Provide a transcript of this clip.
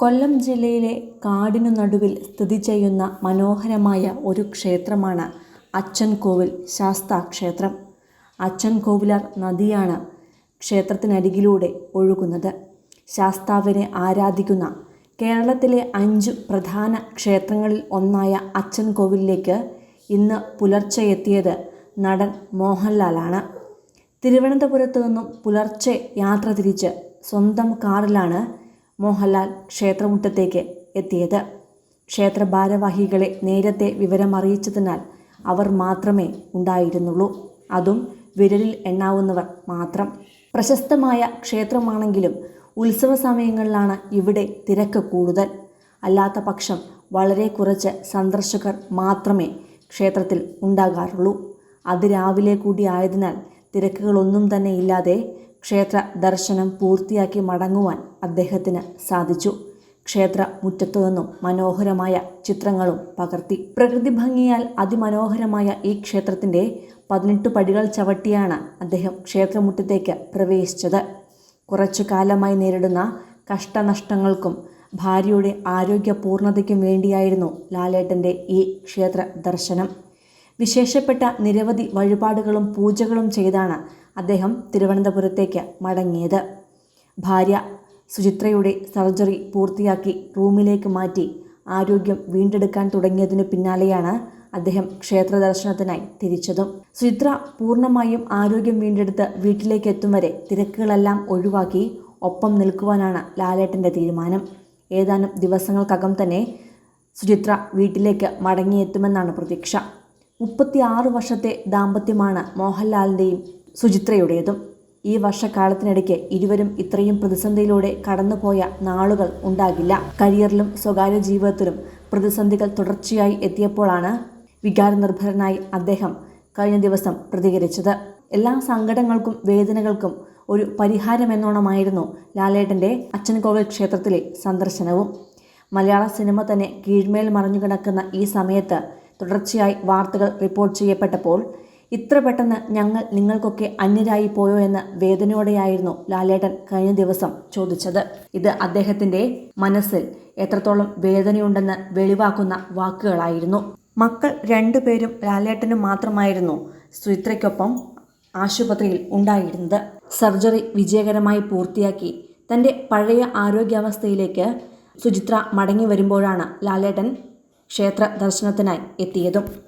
കൊല്ലം ജില്ലയിലെ കാടിനു നടുവിൽ സ്ഥിതി ചെയ്യുന്ന മനോഹരമായ ഒരു ക്ഷേത്രമാണ് അച്ചൻകോവിൽ ശാസ്താ ക്ഷേത്രം അച്ചൻകോവിലാർ നദിയാണ് ക്ഷേത്രത്തിനരികിലൂടെ ഒഴുകുന്നത്. ശാസ്താവിനെ ആരാധിക്കുന്ന കേരളത്തിലെ അഞ്ച് പ്രധാന ക്ഷേത്രങ്ങളിൽ ഒന്നായ അച്ചൻകോവിലേക്ക് ഇന്ന് പുലർച്ചെ എത്തിയത് നടൻ മോഹൻലാലാണ്. തിരുവനന്തപുരത്തു നിന്നും പുലർച്ചെ യാത്ര തിരിച്ച് സ്വന്തം കാറിലാണ് മോഹൻലാൽ ക്ഷേത്രമുറ്റത്തേക്ക് എത്തിയത്. ക്ഷേത്ര ഭാരവാഹികളെ നേരത്തെ വിവരമറിയിച്ചതിനാൽ അവർ മാത്രമേ ഉണ്ടായിരുന്നുള്ളൂ. അതും വിരലിൽ എണ്ണാവുന്നവർ മാത്രം. പ്രശസ്തമായ ക്ഷേത്രമാണെങ്കിലും ഉത്സവ സമയങ്ങളിലാണ് ഇവിടെ തിരക്ക് കൂടുതൽ. അല്ലാത്ത പക്ഷം വളരെ കുറച്ച് സന്ദർശകർ മാത്രമേ ക്ഷേത്രത്തിൽ ഉണ്ടാകാറുള്ളൂ. അത് രാവിലെ കൂടി ആയതിനാൽ തിരക്കുകളൊന്നും തന്നെ ഇല്ലാതെ ക്ഷേത്ര ദർശനം പൂർത്തിയാക്കി മടങ്ങുവാൻ അദ്ദേഹത്തിന് സാധിച്ചു. ക്ഷേത്ര മുറ്റത്തു നിന്നും മനോഹരമായ ചിത്രങ്ങളും പകർത്തി. പ്രകൃതി ഭംഗിയാൽ അതിമനോഹരമായ ഈ ക്ഷേത്രത്തിന്റെ പതിനെട്ട് പടികൾ ചവിട്ടിയാണ് അദ്ദേഹം ക്ഷേത്രമുറ്റത്തേക്ക് പ്രവേശിച്ചത്. കുറച്ചു കാലമായി നേരിടുന്ന കഷ്ടനഷ്ടങ്ങൾക്കും ഭാര്യയുടെ ആരോഗ്യ പൂർണതയ്ക്കും വേണ്ടിയായിരുന്നു ലാലേട്ടന്റെ ഈ ക്ഷേത്ര ദർശനം വിശേഷപ്പെട്ട നിരവധി വഴിപാടുകളും പൂജകളും ചെയ്താണ് അദ്ദേഹം തിരുവനന്തപുരത്തേക്ക് മടങ്ങിയത്. ഭാര്യ സുചിത്രയുടെ സർജറി പൂർത്തിയാക്കി റൂമിലേക്ക് മാറ്റി ആരോഗ്യം വീണ്ടെടുക്കാൻ തുടങ്ങിയതിനു പിന്നാലെയാണ് അദ്ദേഹം ക്ഷേത്ര ദർശനത്തിനായി തിരിച്ചതും. സുചിത്ര പൂർണമായും ആരോഗ്യം വീണ്ടെടുത്ത് വീട്ടിലേക്ക് എത്തും വരെ തിരക്കുകളെല്ലാം ഒഴിവാക്കി ഒപ്പം നിൽക്കുവാനാണ് ലാലേട്ടന്റെ തീരുമാനം. ഏതാനും ദിവസങ്ങൾക്കകം തന്നെ സുചിത്ര വീട്ടിലേക്ക് മടങ്ങിയെത്തുമെന്നാണ് പ്രതീക്ഷ. മുപ്പത്തിയാറ് വർഷത്തെ ദാമ്പത്യമാണ് മോഹൻലാലിന്റെയും സുചിത്രയുടേതും. ഈ വർഷക്കാലത്തിനിടയ്ക്ക് ഇരുവരും ഇത്രയും പ്രതിസന്ധിയിലൂടെ കടന്നുപോയ നാളുകൾ ഉണ്ടാകില്ല. കരിയറിലും സ്വകാര്യ ജീവിതത്തിലും പ്രതിസന്ധികൾ തുടർച്ചയായി എത്തിയപ്പോഴാണ് വികാരനിർഭരനായി അദ്ദേഹം കഴിഞ്ഞ ദിവസം പ്രതികരിച്ചത്. എല്ലാ സങ്കടങ്ങൾക്കും വേദനകൾക്കും ഒരു പരിഹാരമെന്നോണമായിരുന്നു ലാലേട്ടന്റെ അച്ഛൻകോവിൽ ക്ഷേത്രത്തിലെ സന്ദർശനവും. മലയാള സിനിമ തന്നെ കീഴ്മേൽ മറിഞ്ഞു കിടക്കുന്ന ഈ സമയത്ത് തുടർച്ചയായി വാർത്തകൾ റിപ്പോർട്ട് ചെയ്യപ്പെട്ടപ്പോൾ ഇത്ര പെട്ടെന്ന് ഞങ്ങൾ നിങ്ങൾക്കൊക്കെ അന്യരായി പോയോ എന്ന് വേദനയോടെയായിരുന്നു ലാലേട്ടൻ കഴിഞ്ഞ ദിവസം ചോദിച്ചത്. ഇത് അദ്ദേഹത്തിന്റെ മനസ്സിൽ എത്രത്തോളം വേദനയുണ്ടെന്ന് വെളിവാക്കുന്ന വാക്കുകളായിരുന്നു. മക്കൾ രണ്ടുപേരും ലാലേട്ടനും മാത്രമായിരുന്നു സുചിത്രയ്ക്കൊപ്പം ആശുപത്രിയിൽ ഉണ്ടായിരുന്നത്. സർജറി വിജയകരമായി പൂർത്തിയാക്കി തന്റെ പഴയ ആരോഗ്യാവസ്ഥയിലേക്ക് സുചിത്ര മടങ്ങി വരുമ്പോഴാണ് ലാലേട്ടൻ ക്ഷേത്ര ദർശനത്തിനായി എത്തിയതും.